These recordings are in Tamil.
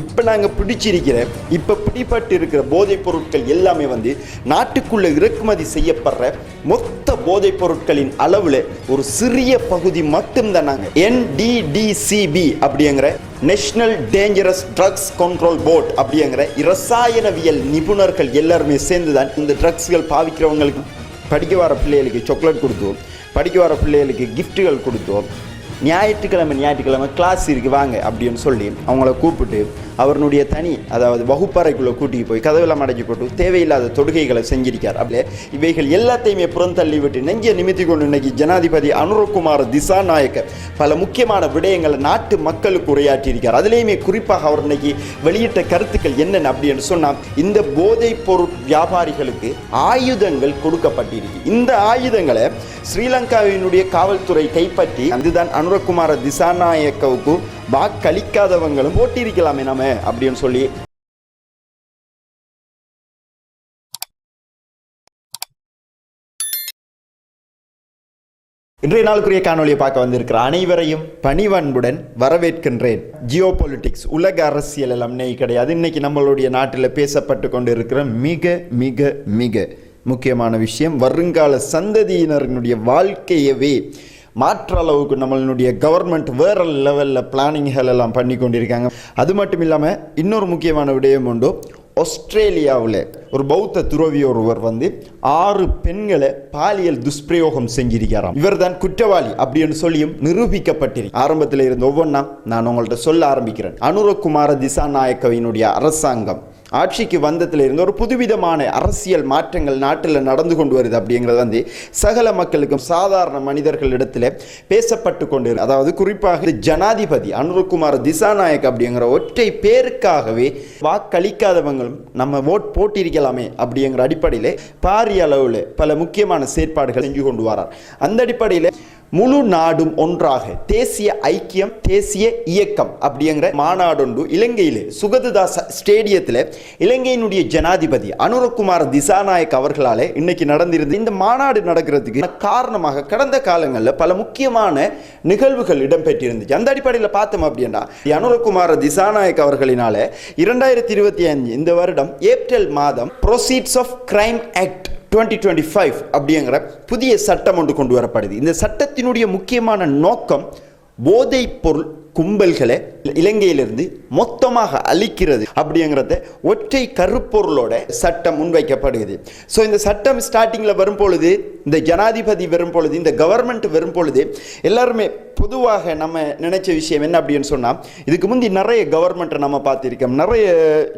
இப்போ நாங்கள் பிடிச்சிருக்கிற இப்போ பிடிபட்டு இருக்கிற போதைப் பொருட்கள் எல்லாமே வந்து நாட்டுக்குள்ளே இறக்குமதி செய்யப்படுற மொத்த போதைப் பொருட்களின் அளவில் ஒரு சிறிய பகுதி மட்டும்தான் நாங்கள் என்டிடிசிபி அப்படிங்கிற national dangerous drugs control board அப்படிங்கிற இரசாயனவியல் நிபுணர்கள் எல்லாருமே சேர்ந்து தான் இந்த ட்ரக்ஸ்கள் பாவிக்கிறவங்களுக்கு படிக்க வர பிள்ளைகளுக்கு சாக்லேட் கொடுத்தோம் படிக்க வர பிள்ளைகளுக்கு கிஃப்ட்டுகள் கொடுத்தோம் ஞாயிற்றுக்கிழமை ஞாயிற்றுக்கிழமை கிளாஸ் இருக்குது வாங்க அப்படின்னு சொல்லி அவங்கள கூப்பிட்டு அவருடைய தனி அதாவது வகுப்பறைக்குள்ளே கூட்டிட்டு போய் கதவெல்லாம் அடைச்சி போட்டு தேவையில்லாத தொடுகைகளை செஞ்சிருக்கார். அப்படியே இவைகள் எல்லாத்தையுமே புறந்தள்ளி விட்டு நெஞ்சை நிமித்தி கொண்டு இன்னைக்கு ஜனாதிபதி அனுரகுமார் திசாநாயக்க பல முக்கியமான விடயங்களை நாட்டு மக்களுக்கு உரையாற்றியிருக்கார். அதுலேயுமே குறிப்பாக அவர் இன்னைக்கு வெளியிட்ட கருத்துக்கள் என்னென்ன அப்படின்னு சொன்னால் இந்த போதைப் பொருள் வியாபாரிகளுக்கு ஆயுதங்கள் கொடுக்கப்பட்டிருக்கு. இந்த ஆயுதங்களை ஸ்ரீலங்காவினுடைய காவல்துறை கைப்பற்றி அதுதான் அனுரகுமார திசாநாயக்கவுக்கு வாக்களிக்காதவங்களும் போட்டியிருக்கலாமே நாம அப்படின்னு சொல்லி. இன்றைய நாளுக்குரிய காணொலியை பார்க்க வந்திருக்கிற அனைவரையும் பணிவன்புடன் வரவேற்கின்றேன். ஜியோ பொலிட்டிக்ஸ் உலக அரசியல் எல்லாம் நெய் கிடையாது. இன்னைக்கு நம்மளுடைய நாட்டில் பேசப்பட்டு கொண்டு இருக்கிற மிக மிக மிக முக்கியமான விஷயம் வருங்கால சந்ததியினரினுடைய வாழ்க்கையவே மாற்ற அளவுக்கு நம்மளுடைய கவர்மெண்ட் வேறு லெவலில் பிளானிங்கள் எல்லாம் பண்ணி கொண்டிருக்காங்க. அது மட்டும் இல்லாமல் இன்னொரு முக்கியமான விடயம் உண்டு. ஆஸ்திரேலியாவில் ஒரு பௌத்த துறவி ஒருவர் வந்து ஆறு பெண்களை பாலியல் துஷ்பிரயோகம் செஞ்சிருக்கிறாராம். இவர்தான் குற்றவாளி அப்படின்னு சொல்லியும் நிரூபிக்கப்பட்டிருக்கு ஆரம்பத்தில் இருந்த ஒவ்வொன்றா நான் உங்கள்கிட்ட சொல்ல ஆரம்பிக்கிறேன். அனுரகுமார திசாநாயக்கவினுடைய அரசாங்கம் ஆட்சிக்கு வந்ததுல இருந்து ஒரு புதுவிதமான அரசியல் மாற்றங்கள் நாட்டில் நடந்து கொண்டு வருது அப்படிங்கிறது வந்து சகல மக்களுக்கும் சாதாரண மனிதர்களிடத்தில் பேசப்பட்டு கொண்டு அதாவது குறிப்பாக ஜனாதிபதி அனுருகுமார் திசாநாயக் அப்படிங்கிற ஒற்றை பேருக்காகவே வாக்களிக்காதவங்களும் நம்ம ஓட் போட்டிருக்கலாமே அப்படிங்கிற அடிப்படையில் பாரிய அளவில் பல முக்கியமான செயற்பாடுகள் செஞ்சு கொண்டு வரார். அந்த அடிப்படையில் முழு நாடும் ஒன்றாக. தேசிய ஐக்கியம் தேசிய இயக்கம் அப்படிங்கிற மாநாடொன்று இலங்கையில் சுகதுதாச ஸ்டேடியத்தில் இலங்கையினுடைய ஜனாதிபதி அனுரகுமார் திசாநாயக் அவர்களால் இன்னைக்கு நடந்திருந்த இந்த மாநாடு நடக்கிறதுக்கு காரணமாக கடந்த காலங்களில் பல முக்கியமான நிகழ்வுகள் இடம்பெற்றிருந்துச்சு. அந்த அடிப்படையில் பார்த்தோம் அப்படின்னா அனுரகுமார் திசாநாயக் அவர்களினால இரண்டாயிரத்தி இருபத்தி அஞ்சு இந்த வருடம் ஏப்ரல் மாதம் proceeds of crime act 2025 five அப்படிங்கிற புதிய சட்டம் ஒன்று கொண்டு வரப்படுது. இந்த சட்டத்தினுடைய முக்கியமான நோக்கம் போதைப் பொருள் கும்பல்களை இலங்கையிலிருந்து மொத்தமாக அழிக்கிறது அப்படிங்கிறத ஒற்றை கருப்பொருளோட சட்டம் முன்வைக்கப்படுகிறது. ஸோ இந்த சட்டம் ஸ்டார்டிங்கில் வரும் பொழுது இந்த ஜனாதிபதி வரும் பொழுது இந்த கவர்மெண்ட் வரும் பொழுது எல்லாருமே பொதுவாக நம்ம நினைச்ச விஷயம் என்ன அப்படின்னு சொன்னால் இதுக்கு முந்தி நிறைய கவர்மெண்ட்டை நம்ம பார்த்துருக்கோம் நிறைய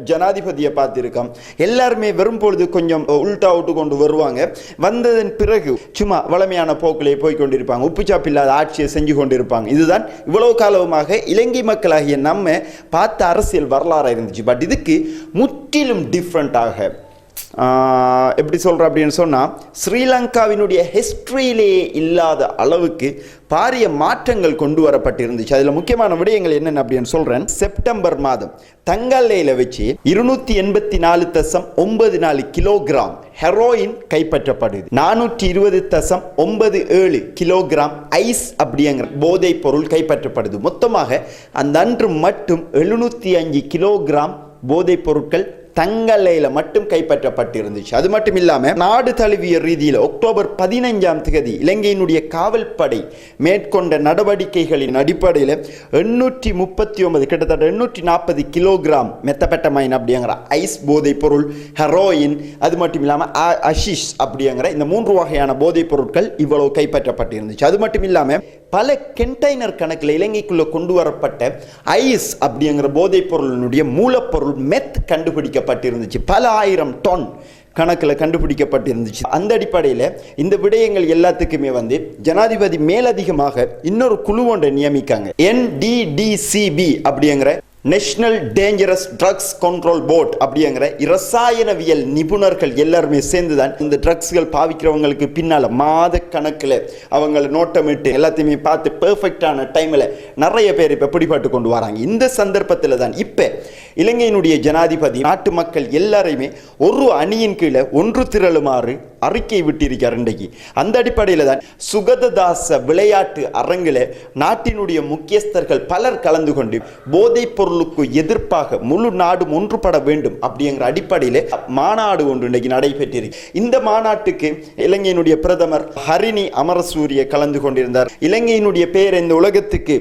ஜனாதிபதியை பார்த்துருக்கோம். எல்லாருமே வரும் பொழுது கொஞ்சம் உள்டா விட்டு கொண்டு வருவாங்க. வந்ததன் பிறகு சும்மா வளமையான போக்கிலே போய் கொண்டிருப்பாங்க. உப்புச்சாப்பு இல்லாத ஆட்சியை செஞ்சு கொண்டிருப்பாங்க. இதுதான் இவ்வளவு காலமாக இலங்கை மக்களாகிய நம்ம பார்த்த அரசியல் வரலாறாக இருந்துச்சு. பட் இதுக்கு முற்றிலும் டிஃப்ரெண்ட்டாக எப்படி சொல்கிறேன் அப்படின்னு சொன்னால் ஸ்ரீலங்காவினுடைய ஹிஸ்ட்ரியிலேயே இல்லாத அளவுக்கு பாரிய மாற்றங்கள் கொண்டு வரப்பட்டிருந்துச்சு. அதில் முக்கியமான விடயங்கள் என்னென்ன அப்படின்னு சொல்கிறேன் செப்டம்பர் மாதம் தங்கல்லையில் வச்சு இருநூற்றி எண்பத்தி நாலு தசம் ஒன்பது நாலு கிலோகிராம் ஹெரோயின் கைப்பற்றப்படுது. நானூற்றி இருபது தசம் ஒன்பது ஏழு கிலோகிராம் ஐஸ் அப்படிங்கிற போதைப் பொருள் கைப்பற்றப்படுது. மொத்தமாக அந்த அன்று மட்டும் எழுநூற்றி அஞ்சு கிலோகிராம் போதைப் பொருட்கள் தங்கலையில் மட்டும் கைப்பற்றப்பட்டிருந்துச்சு. அது மட்டும் இல்லாமல் நாடு தழுவிய ரீதியில் அக்டோபர் பதினைஞ்சாம் தேதி இலங்கையினுடைய காவல்படை மேற்கொண்ட நடவடிக்கைகளின் அடிப்படையில் எண்ணூற்றி முப்பத்தி ஒன்பது கிட்டத்தட்ட எண்ணூற்றி நாற்பது கிலோகிராம் மெத்தப்பெட்டமைன் அப்படிங்கிற ஐஸ் போதைப் பொருள் ஹெரோயின் அது மட்டும் இல்லாமல் அஷிஷ் அப்படிங்கிற இந்த மூன்று வகையான போதைப் பொருட்கள் இவ்வளவு கைப்பற்றப்பட்டிருந்துச்சு. அது மட்டும் இல்லாமல் பல கென்டைனர் கணக்கில் இலங்கைக்குள்ளே கொண்டு வரப்பட்ட ஐஸ் அப்படிங்கிற போதைப் பொருளினுடைய மூலப்பொருள் மெத் கண்டுபிடிக்கப்பட்டிருந்துச்சு. பல ஆயிரம் டன் கணக்கில் கண்டுபிடிக்கப்பட்டிருந்துச்சு. அந்த அடிப்படையில் இந்த விடயங்கள் எல்லாத்துக்குமே வந்து ஜனாதிபதி மேலதிகமாக இன்னொரு குழு ஒன்றை நியமிக்காங்க. என்டிடிசிபி அப்படிங்கிற national dangerous drugs control board அப்படிங்கிற இரசாயனவியல் நிபுணர்கள் எல்லாருமே சேர்ந்து தான் இந்த ட்ரக்ஸ்கள் பாவிக்கிறவங்களுக்கு பின்னால் மாத கணக்கில் அவங்களை நோட்டமிட்டு எல்லாத்தையுமே பார்த்து பெர்ஃபெக்டான டைமில் நிறைய பேர் இப்போ பிடிபட்டு கொண்டு வராங்க. இந்த சந்தர்ப்பத்தில் தான் இப்போ இலங்கையினுடைய ஜனாதிபதி நாட்டு மக்கள் எல்லாரையுமே ஒரு அணியின் கீழே ஒன்று திரளுமாறு அறிக்கை விட்டிருக்கார் இன்றைக்கு. அந்த அடிப்படையில் தான் சுகததாச விளையாட்டு அரங்கில் நாட்டினுடைய முக்கியஸ்தர்கள் பலர் கலந்து கொண்டு போதைப் பொருளுக்கு எதிர்ப்பாக முழு நாடும் ஒன்றுபட வேண்டும் அப்படிங்கிற அடிப்படையில் மாநாடு ஒன்று இன்றைக்கு நடைபெற்றிருக்கு. இந்த மாநாட்டுக்கு இலங்கையினுடைய பிரதமர் ஹரிணி அமரசூரிய கலந்து கொண்டிருந்தார். இலங்கையினுடைய பெயர் இந்த உலகத்துக்கு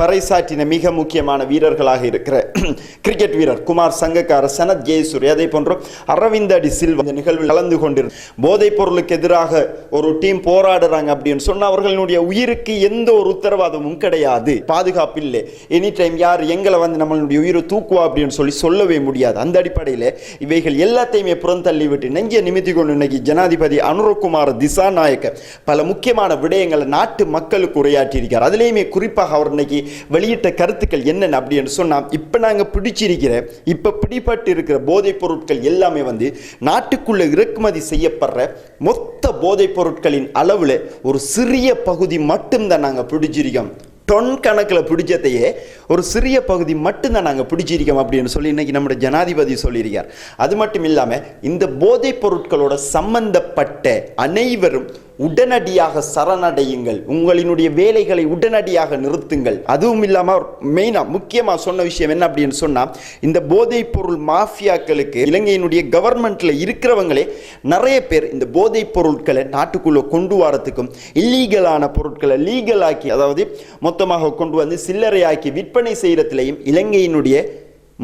பறைசாற்றின மிக முக்கியமான வீரர்களாக இருக்கிற கிரிக்கெட் வீரர் குமார் சங்கக்கார சனத் ஜெயசூரி அதே போன்று அரவிந்த் அடி சில்வா இந்த நிகழ்வில் கலந்து கொண்டிருந்த போதைப் பொருளுக்கு எதிராக ஒரு டீம் போராடுறாங்க அப்படின்னு சொன்ன அவர்களுடைய உயிருக்கு எந்த ஒரு உத்தரவாதமும் கிடையாது. பாதுகாப்பு இல்லை எனி டைம் யார் எங்களை வந்து நம்மளுடைய உயிரை தூக்குவா அப்படின்னு சொல்லி சொல்லவே முடியாது. அந்த அடிப்படையில் இவைகள் எல்லாத்தையுமே புறந்தள்ளி விட்டு நெஞ்ச நிமித்தி கொண்டு இன்னைக்கு ஜனாதிபதி அனுரகுமார் திசாநாயக்க பல முக்கியமான விடயங்களை நாட்டு மக்களுக்கு உரையாற்றியிருக்கார். அதுலேயுமே குறிப்பாக அவர் இன்னைக்கு வெளியிட்ட கருத்துக்கள் என்னென்ன அப்படின்னு சொன்னால் இப்போ நாங்கள் பிடிச்சிருக்கிற இப்போ பிடிபட்டு இருக்கிற போதைப் பொருட்கள் எல்லாமே வந்து நாட்டுக்குள்ளே இறக்குமதி செய்யப்படுற மொத்த போதைப் பொருட்களின் அளவில் ஒரு சிறிய பகுதி மட்டும்தான் நாங்கள் பிடிச்சிருக்கோம். டொன் கணக்கில் பிடிச்சதையே ஒரு சிறிய பகுதி மட்டும்தான் நாங்கள் பிடிச்சிருக்கோம் அப்படின்னு சொல்லி இன்னைக்கு நம்முடைய ஜனாதிபதி சொல்லியிருக்கார். அது மட்டும் இல்லாமல் இந்த போதைப் பொருட்களோட சம்பந்தப்பட்ட அனைவரும் உடனடியாக சரணடையுங்கள். உங்களினுடைய வேலைகளை உடனடியாக நிறுத்துங்கள். அதுவும் இல்லாமல் மெயினாக முக்கியமாக சொன்ன விஷயம் என்ன அப்படின்னு சொன்னால் இந்த போதைப் பொருள் மாஃபியாக்களுக்கு இலங்கையினுடைய கவர்மெண்ட்டில் இருக்கிறவங்களே நிறைய பேர் இந்த போதைப் பொருட்களை நாட்டுக்குள்ளே கொண்டு வரத்துக்கும் இல்லீகலான பொருட்களை லீகலாக்கி அதாவது மொத்தமாக கொண்டு வந்து சில்லறையாக்கி விற்பனை செய்கிறதுலையும் இலங்கையினுடைய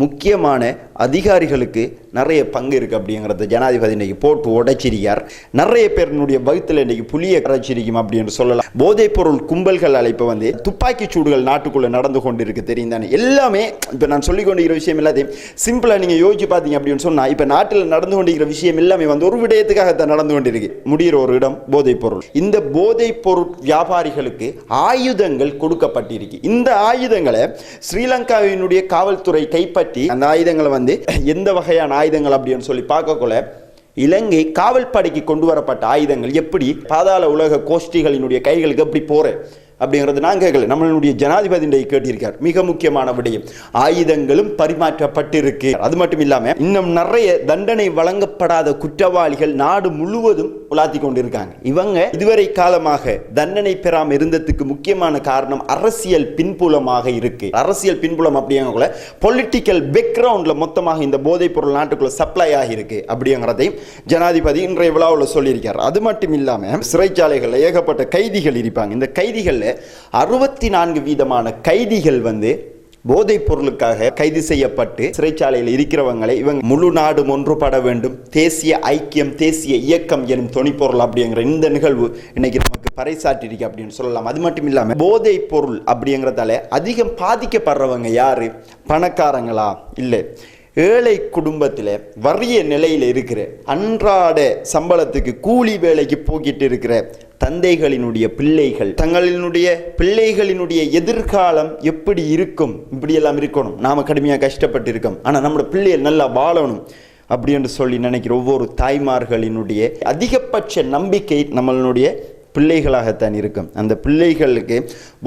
முக்கியமான அதிகாரிகளுக்கு நிறைய பங்கு இருக்குது அப்படிங்கிறத ஜனாதிபதி இன்னைக்கு போட்டு உடைச்சிருக்கார். நிறைய பேரினுடைய வகுத்தில் இன்றைக்கி புலியை கரைச்சிருக்கும் அப்படின்னு சொல்லலாம். போதைப் பொருள் கும்பல்கள் அழைப்பு வந்து துப்பாக்கி சூடுகள் நாட்டுக்குள்ளே நடந்து கொண்டு இருக்கு தெரியும் தானே? எல்லாமே இப்போ நான் சொல்லி கொண்டிருக்கிற விஷயம் எல்லாத்தையும் சிம்பிளாக நீங்கள் யோசிச்சு பார்த்தீங்க அப்படின்னு சொன்னால் இப்போ நாட்டில் நடந்து கொண்டிருக்கிற விஷயம் எல்லாமே வந்து ஒரு விடயத்துக்காக தான் நடந்து கொண்டிருக்கு. முடிகிற ஒரு இடம் போதைப் பொருள். இந்த போதைப் பொருள் வியாபாரிகளுக்கு ஆயுதங்கள் கொடுக்கப்பட்டிருக்கு. இந்த ஆயுதங்களை ஸ்ரீலங்காவினுடைய காவல்துறை கைப்பற்றி அந்த ஆயுதங்களை வந்து எந்த வகையான ஆயுதங்கள் அப்படின்னு சொல்லி பார்க்கக்குள்ள இலங்கை காவல் படைக்கு கொண்டு வரப்பட்ட ஆயுதங்கள் எப்படி பாதாள உலக கோஷ்டிகளினுடைய கைகளுக்கு எப்படி போற அப்படிங்கிறது நான் கேட்கல. நம்மளுடைய ஜனாதிபதி கேட்டிருக்கார். மிக முக்கியமான விடயம். ஆயுதங்களும் பரிமாற்றப்பட்டிருக்கு. அது மட்டும் இல்லாமல் இன்னும் நிறைய தண்டனை வழங்கப்படாத குற்றவாளிகள் நாடு முழுவதும் உலாத்தி கொண்டிருக்காங்க. இவங்க இதுவரை காலமாக தண்டனை பெறாமல் இருந்ததுக்கு முக்கியமான காரணம் அரசியல் பின்புலமாக இருக்கு. அரசியல் பின்புலம் அப்படிங்கிற பொலிட்டிக்கல் பேக்ரவுண்ட்ல மொத்தமாக இந்த போதைப் பொருள் நாட்டுக்குள்ள சப்ளை ஆகியிருக்கு அப்படிங்கிறதையும் ஜனாதிபதி இன்றைய விழாவில் சொல்லியிருக்கார். அது மட்டும் இல்லாமல் சிறைச்சாலைகளில் ஏகப்பட்ட கைதிகள் இருப்பாங்க. இந்த அறுபத்தி நான்கு வீதமான கைதிகள் வந்து போதைப் பொருளுக்காக கைது செய்யப்பட்டு சிறைச்சாலையில் இருக்கிறவங்களை இவங்க முழு நாடும் ஒன்றுபட வேண்டும். தேசிய ஐக்கியம் தேசிய இயக்கம் எனும் தொனிப்பொருள் அப்படிங்கிற இந்த நிகழ்வு இன்னைக்கு நமக்கு பறைசாட்டிருக்கு அப்படின்னு சொல்லலாம். அது மட்டும் இல்லாமல் போதைப் பொருள் அப்படிங்கிறதால அதிகம் பாதிக்கப்படுறவங்க யாரு? பணக்காரங்களா? இல்லை. ஏழை குடும்பத்தில் வறிய நிலையில் இருக்கிற அன்றாட சம்பளத்துக்கு கூலி வேலைக்கு போக்கிட்டு இருக்கிற தந்தைகளினுடைய பிள்ளைகள் தங்களினுடைய பிள்ளைகளினுடைய எதிர்காலம் எப்படி இருக்கும்? இப்படியெல்லாம் இருக்கணும். நாம் கடுமையாக கஷ்டப்பட்டு இருக்கோம் ஆனால் நம்மளோட பிள்ளைகள் நல்லா வாழணும் அப்படி என்று சொல்லி நினைக்கிற ஒவ்வொரு தாய்மார்களினுடைய அதிகபட்ச நம்பிக்கை நம்மளுடைய பிள்ளைகளாகத்தான் இருக்கும். அந்த பிள்ளைகளுக்கு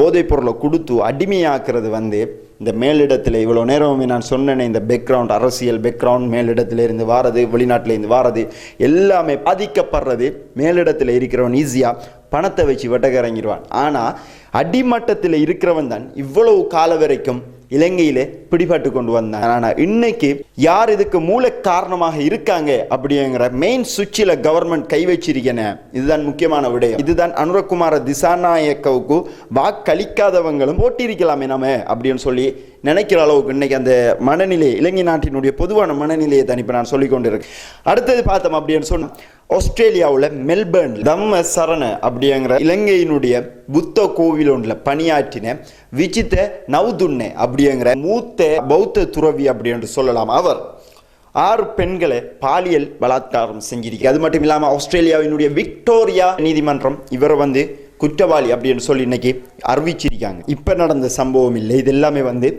போதைப் பொருளை கொடுத்து அடிமையாக்குறது வந்து இந்த மேலிடத்தில் இவ்வளோ நேரமும் நான் சொன்னேனே இந்த பேக்ரவுண்ட் அரசியல் பேக்ரவுண்ட் மேலிடத்தில் இருந்து வாரது வெளிநாட்டிலேருந்து வாரது எல்லாமே பாதிக்கப்படுறது மேலிடத்தில் இருக்கிறவன் ஈஸியாக பணத்தை வச்சு வெட்டக்கறங்கிடுவான். ஆனால் அடிமட்டத்தில் இருக்கிறவன் தான் இவ்வளவு கால வரைக்கும் இலங்கையிலே பிடிபட்டு கொண்டு வந்தாங்க ஆனால் இன்னைக்கு யார் இதுக்கு மூல காரணமாக இருக்காங்க அப்படிங்கிற மெயின் சுவிட்சில் கவர்மெண்ட் கை வச்சிருக்கேன இதுதான் முக்கியமான விடயம். இதுதான் அனுரகுமார திசாநாயக்கவுக்கு வாக்களிக்காதவங்களும் போட்டியிருக்கலாமே நாம அப்படின்னு சொல்லி நினைக்கிற அளவுக்கு இன்னைக்கு அந்த மனநிலை இலங்கை நாட்டினுடைய பொதுவான மனநிலையை தான் இப்போ நான் சொல்லிக்கொண்டிருக்கேன். அடுத்தது பார்த்தோம் அப்படின்னு சொன்னால் ஆஸ்திரேலியாவில் மெல்பர்ன் தம்ம சரண அப்படிங்கிற இலங்கையினுடைய புத்த கோவில் ஒன்றில் பணியாற்றின விஜித்த நவுதுண்ணே அப்படிங்கிற மூத்த பௌத்த துறவி அப்படி என்று சொல்லலாம். அவர் ஆறு பெண்களை பாலியல் பலாத்காரம் செஞ்சிருக்கு அது மட்டும் இல்லாமல் ஆஸ்திரேலியாவினுடைய விக்டோரியா நீதிமன்றம் இவரை வந்து குற்றவாளி அப்படின்னு சொல்லி இன்னைக்கு அறிவிச்சிருக்காங்க. இப்போ நடந்த சம்பவம் இல்லை. இது எல்லாமே வந்து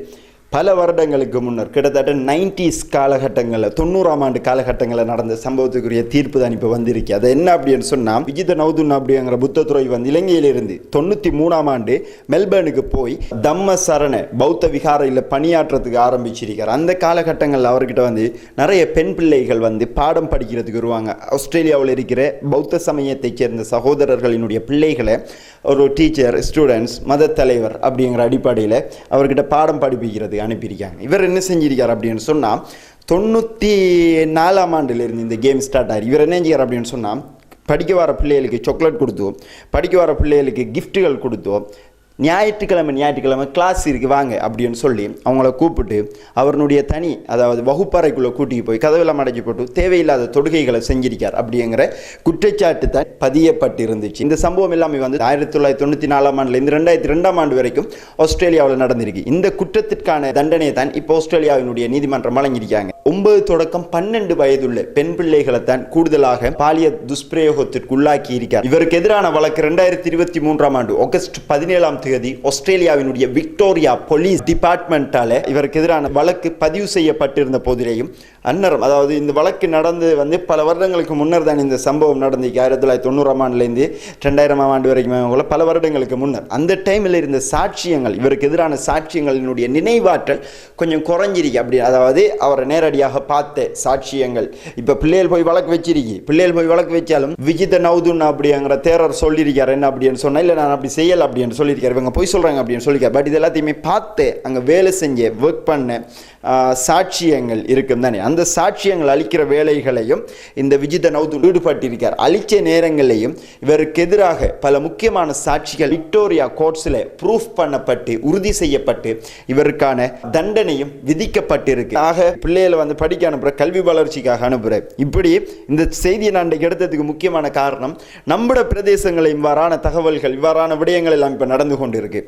பல வருடங்களுக்கு முன்னர் கிட்டத்தட்ட நைன்டிஸ் காலகட்டங்களில் தொண்ணூறாம் ஆண்டு காலகட்டங்களில் நடந்த சம்பவத்துக்குரிய தீர்ப்பு தான் இப்போ வந்திருக்கு. அது என்ன அப்படின்னு சொன்னால் விஜித நௌதுன் அப்படிங்கிற புத்த துறை வந்து இலங்கையிலிருந்து தொண்ணூற்றி மூணாம் ஆண்டு மெல்பர்னுக்கு போய் தம்ம சரண பௌத்த விகாரையில் பணியாற்றத்துக்கு ஆரம்பிச்சிருக்கார். அந்த காலகட்டங்களில் அவர்கிட்ட வந்து நிறைய பெண் பிள்ளைகள் வந்து பாடம் படிக்கிறதுக்கு வருவாங்க. ஆஸ்திரேலியாவில் இருக்கிற பௌத்த சமயத்தைச் சேர்ந்த சகோதரர்களினுடைய பிள்ளைகளை ஒரு டீச்சர் ஸ்டூடெண்ட்ஸ் மத தலைவர் அப்படிங்கிற அடிப்படையில் அவர்கிட்ட பாடம் படிப்பிக்கிறது. அனுப்பியிருக்காங்க. இவர் என்ன செஞ்சிருக்கார் அப்படின்னு சொன்னால் தொண்ணூற்றி நாலாம் ஆண்டுலேருந்து இந்த கேம் ஸ்டார்ட் ஆகி இவர் என்ன செஞ்சார் அப்படின்னு சொன்னால் படிக்க வர பிள்ளைகளுக்கு சாக்லேட் கொடுத்தோம் படிக்க வர பிள்ளைகளுக்கு கிஃப்ட்டுகள் கொடுத்தோம் ஞாயிற்றுக்கிழமை ஞாயிற்றுக்கிழமை கிளாஸ் இருக்குது வாங்க அப்படின்னு சொல்லி அவங்கள கூப்பிட்டு அவருடைய தனி அதாவது வகுப்பறைக்குள்ளே கூட்டிகிட்டு போய் கதவெல்லாம் அடைச்சி போட்டு தேவையில்லாத தொடுகைகளை செஞ்சிருக்கார் அப்படிங்கிற குற்றச்சாட்டு தான் பதியப்பட்டு இருந்துச்சு இந்த சம்பவம் எல்லாமே வந்து ஆயிரத்தி தொள்ளாயிரத்தி தொண்ணூற்றி நாலாம் ஆண்டுலேருந்து ரெண்டாயிரத்தி ரெண்டாம் ஆண்டு வரைக்கும் ஆஸ்திரேலியாவில் நடந்திருக்கு. இந்த குற்றத்திற்கான தண்டனையை தான் இப்போ ஆஸ்திரேலியாவினுடைய நீதிமன்றம் வழங்கியிருக்காங்க. ஒன்பது தொடக்கம் பன்னெண்டு வயதுள்ள பெண் பிள்ளைகளை தான் கூடுதலாக பாலிய துஷ்பிரயோகத்திற்கு உள்ளாக்கி இருக்கார் இவருக்கு எதிரான வழக்கு ரெண்டாயிரத்தி இருபத்தி மூன்றாம் ஆண்டு ஆகஸ்ட் பதினேழாம் தேதி ஆஸ்திரேலியாவினுடைய விக்டோரியா போலீஸ் டிபார்ட்மெண்ட்டால் இவருக்கு எதிரான வழக்கு பதிவு செய்யப்பட்டிருந்த போதிலேயும் அன்னரம் அதாவது இந்த வழக்கு நடந்து வந்து பல வருடங்களுக்கு முன்னர் தான் இந்த சம்பவம் நடந்துச்சு ஆயிரத்தி தொள்ளாயிரத்தி தொண்ணூறாம் ஆண்டுலேருந்து ரெண்டாயிரமாம் ஆண்டு வரைக்கும் பல வருடங்களுக்கு முன்னர். அந்த டைமில் இருந்த சாட்சியங்கள் இவருக்கு எதிரான சாட்சியங்களினுடைய நினைவாற்றல் கொஞ்சம் குறைஞ்சிருக்கு. அப்படி அதாவது அவரை நேரடியாக பார்த்த சாட்சியங்கள். இப்போ பிள்ளைகள் போய் வழக்கு வச்சிருக்கி. பிள்ளைகள் போய் வழக்கு வச்சாலும் விஜித நவுதுன் அப்படிங்கிற தேரர் சொல்லியிருக்கார். என்ன அப்படின்னு சொன்னால் இல்லை நான் அப்படி செய்யலை அப்படின்னு சொல்லியிருக்காரு. இவங்க போய் சொல்கிறாங்க அப்படின்னு சொல்லிக்க. பட் இது எல்லாத்தையுமே பார்த்து அங்கே வேலை செஞ்ச ஒர்க் பண்ண சாட்சியங்கள் இருக்கும் தானே. அந்த சாட்சியங்கள் அளிக்கிற வேலைகளையும் இந்த விஜித நவுது ஈடுபட்டிருக்கார். அளித்த நேரங்களையும் இவருக்கு எதிராக பல முக்கியமான சாட்சிகள் விக்டோரியா கோர்ட்ஸில் ப்ரூஃப் பண்ணப்பட்டு உறுதி செய்யப்பட்டு இவருக்கான தண்டனையும் விதிக்கப்பட்டிருக்கு. ஆக பிள்ளைகளை வந்து படிக்க அனுப்புகிற கல்வி வளர்ச்சிக்காக அனுப்புகிறேன் இப்படி இந்த செய்தியை நான் எடுத்ததுக்கு முக்கியமான காரணம் நம்முடைய பிரதேசங்களில் இவ்வாறான தகவல்கள் இவ்வாறான விடயங்கள் எல்லாம் இப்போ நடந்து கொண்டிருக்கு.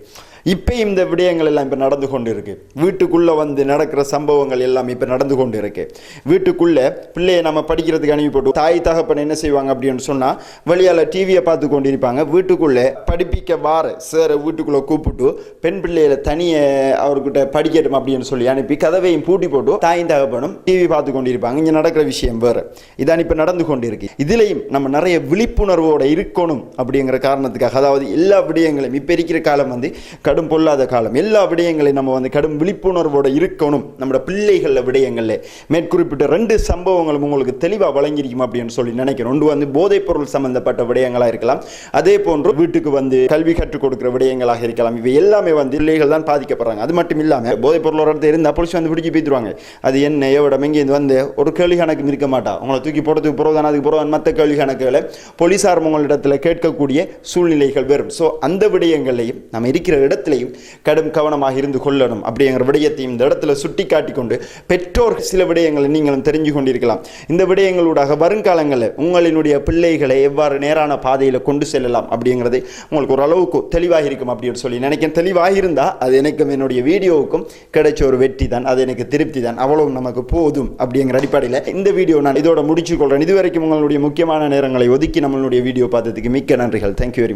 இருக்கு இப்போ இந்த விடயங்கள் எல்லாம் இப்போ நடந்து கொண்டு இருக்கு வீட்டுக்குள்ளே வந்து நடக்கிற சம்பவங்கள் எல்லாம் இப்போ நடந்து கொண்டு இருக்கு வீட்டுக்குள்ளே பிள்ளையை நம்ம படிக்கிறதுக்கு அனுப்பி போட்டு தாய் தகப்பன் என்ன செய்வாங்க அப்படின்னு சொன்னால் வெளியால் டிவியை பார்த்து கொண்டு இருப்பாங்க வீட்டுக்குள்ளே படிப்பிக்க வார சேர வீட்டுக்குள்ளே கூப்பிட்டு பெண் பிள்ளையில தனியை அவர்கிட்ட படிக்கட்டும் அப்படின்னு சொல்லி அனுப்பி கதவையும் பூட்டி போட்டு தாயும் தகப்பனும் டிவி பார்த்து கொண்டு இருப்பாங்க இங்கே நடக்கிற விஷயம் வேறு. இதான் இப்போ நடந்து கொண்டு இருக்கு இதுலேயும் நம்ம நிறைய விழிப்புணர்வோடு இருக்கணும் அப்படிங்கிற காரணத்துக்காக அதாவது எல்லா விடயங்களையும் இப்போ இருக்கிற காலம் வந்து கடும் பொல்லாத காலம். எல்லா விடயங்களையும் நம்ம வந்து கடும் விழிப்புணர்வோடு இருக்கணும் நம்மளோட பிள்ளைகளில் விடயங்களில். மேற்குறிப்பிட்ட ரெண்டு சம்பவங்களும் உங்களுக்கு தெளிவாக வழங்கியிருக்கும் அப்படின்னு சொல்லி நினைக்கிறேன். ஒன்று வந்து போதைப் பொருள் சம்பந்தப்பட்ட விடயங்களாக இருக்கலாம். அதே போன்று வீட்டுக்கு வந்து கல்வி கற்றுக் கொடுக்குற விடயங்களாக இருக்கலாம். இவை எல்லாமே வந்து பிள்ளைகள் தான் பாதிக்கப்படுறாங்க. அது மட்டும் இல்லாமல் போதைப் பொருள் ஒரு இடத்துல இருந்தால் போலீஸ் வந்து பிடிச்சி போய்த்துருவாங்க அது என்ன எவ்வளோ இங்கே வந்து ஒரு கேள்வி கணக்கு இருக்க மாட்டா. உங்களை தூக்கி போடுறதுக்கு பிறகுதான் அதுக்கு பிறகு மற்ற கேள்வி கணக்குகளை போலீஸார் உங்களிடத்தில் கேட்கக்கூடிய சூழ்நிலைகள் வரும். ஸோ அந்த விடயங்களையும் நம்ம இருக்கிற இடத்திலையும் கடும் கவனமாக இருந்து கொள்ளணும். அப்படிங்கிற விடயத்தையும் இந்த இடத்துல சுட்டி காட்டி கொண்டு பெற்றோர் சில விடயங்களை நீங்களும் தெரிஞ்சு கொண்டிருக்கலாம். இந்த விடயங்களூடாக வருங்காலங்களில் உங்களினுடைய பிள்ளைகளை எவ்வாறு நேரான பாதையில் கொண்டு செல்லலாம் அப்படிங்கிறது உங்களுக்கு ஓரளவுக்கு தெளிவாக இருக்கும் அப்படின்னு சொல்லி நினைக்கிறேன். தெளிவாக இருந்தால் அது எனக்கும் என்னுடைய வீடியோவுக்கும் கிடைச்ச ஒரு வெற்றி தான். அது எனக்கு திருப்தி தான். அவ்வளவும் நமக்கு போதும் அப்படிங்கிற அடிப்படையில் இந்த வீடியோ நான் இதோட முடிச்சு கொள்கிறேன் இதுவரைக்கும் உங்களுடைய முக்கியமான நேரங்களை ஒதுக்கி நம்மளுடைய வீடியோ பார்த்ததுக்கு மிக்க நன்றிகள். Thank you very